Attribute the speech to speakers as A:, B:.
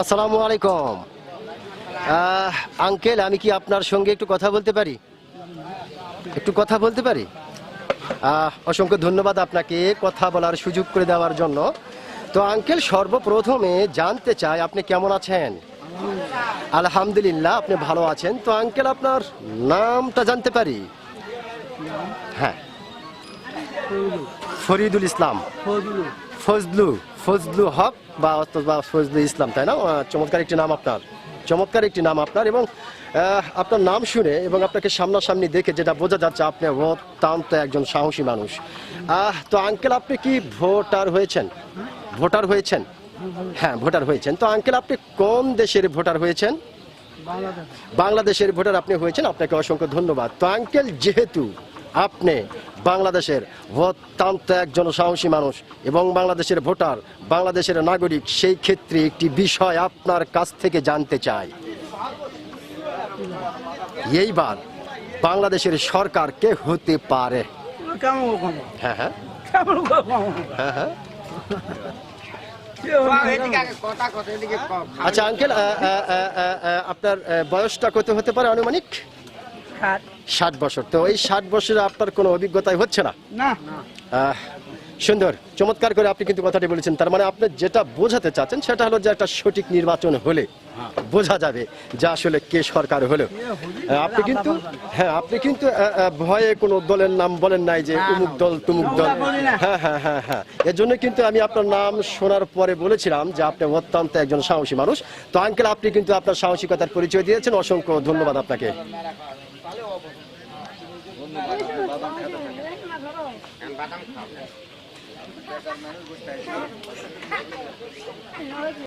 A: আসসালামু আলাইকুম। আঙ্কেল, আমি কি আপনার সঙ্গে একটু কথা বলতে পারি? একটু কথা বলতে পারি? অসংখ্য ধন্যবাদ আপনাকে কথা বলার সুযোগ করে দেওয়ার জন্য। তো আঙ্কেল, সর্বপ্রথমে জানতে চাই, আপনি কেমন আছেন? আলহামদুলিল্লাহ আপনি ভালো আছেন। তো আঙ্কেল আপনার নামটা জানতে পারি? হ্যাঁ। ফরিদুল ইসলাম। ফজলু। ফজলু হক বা ফজলু ইসলাম তাই না? চমৎকার একটি নাম আপনার। চমৎকার একটি নাম আপনার এবং আপনার নাম শুনে এবং আপনাকে সামনাসামনি দেখে যেটা বোঝা যাচ্ছে আপনি অত্যন্ত একজন সাহসী মানুষ। আহ, তো আঙ্কেল আপনি কি ভোটার হয়েছেন? ভোটার হয়েছেন? হ্যাঁ ভোটার হয়েছেন। তো আঙ্কেল আপনি কোন দেশের ভোটার হয়েছেন? বাংলাদেশের ভোটার আপনি হয়েছেন আপনাকে অসংখ্য ধন্যবাদ। তো আঙ্কেল যেহেতু আপনি বাংলাদেশের অত্যন্ত একজন সাহসী মানুষ এবং বাংলাদেশের ভোটার বাংলাদেশের নাগরিক সেই ক্ষেত্রে একটি বিষয় আপনার কাছ থেকে জানতে চাই। এইবার বাংলাদেশের সরকার কে হতে পারে? হ্যাঁ হ্যাঁ। হ্যাঁ হ্যাঁ। আচ্ছা আঙ্কেল আপনার বয়সটা কত হতে পারে আনুমানিক? ষাট। বছর। তো এই ষাট বছরে আপনার কোনো অভিজ্ঞতাই হচ্ছে না? সুন্দর চমৎকার করে আপনি কিন্তু কথাটি বলেছেন। তার মানে আপনি যেটা বোঝাতে চাচ্ছেন সেটা হলো যে একটা সঠিক নির্বাচন হলে বোঝা যাবে যে আসলে কে সরকার হলো। আপনি কিন্তু হ্যাঁ আপনি কিন্তু ভয়ে কোনো দলের নাম বলেন নাই যে উমুক দল তুমুক দল। হ্যাঁ হ্যাঁ হ্যাঁ হ্যাঁ। এর জন্য কিন্তু আমি আপনার নাম শোনার পরে বলেছিলাম যে আপনি অত্যন্ত একজন সাহসী মানুষ। তো আঙ্কেল আপনি কিন্তু আপনার সাহসিকতার পরিচয় দিয়েছেন। অসংখ্য ধন্যবাদ আপনাকে। ಬೇಕಾದ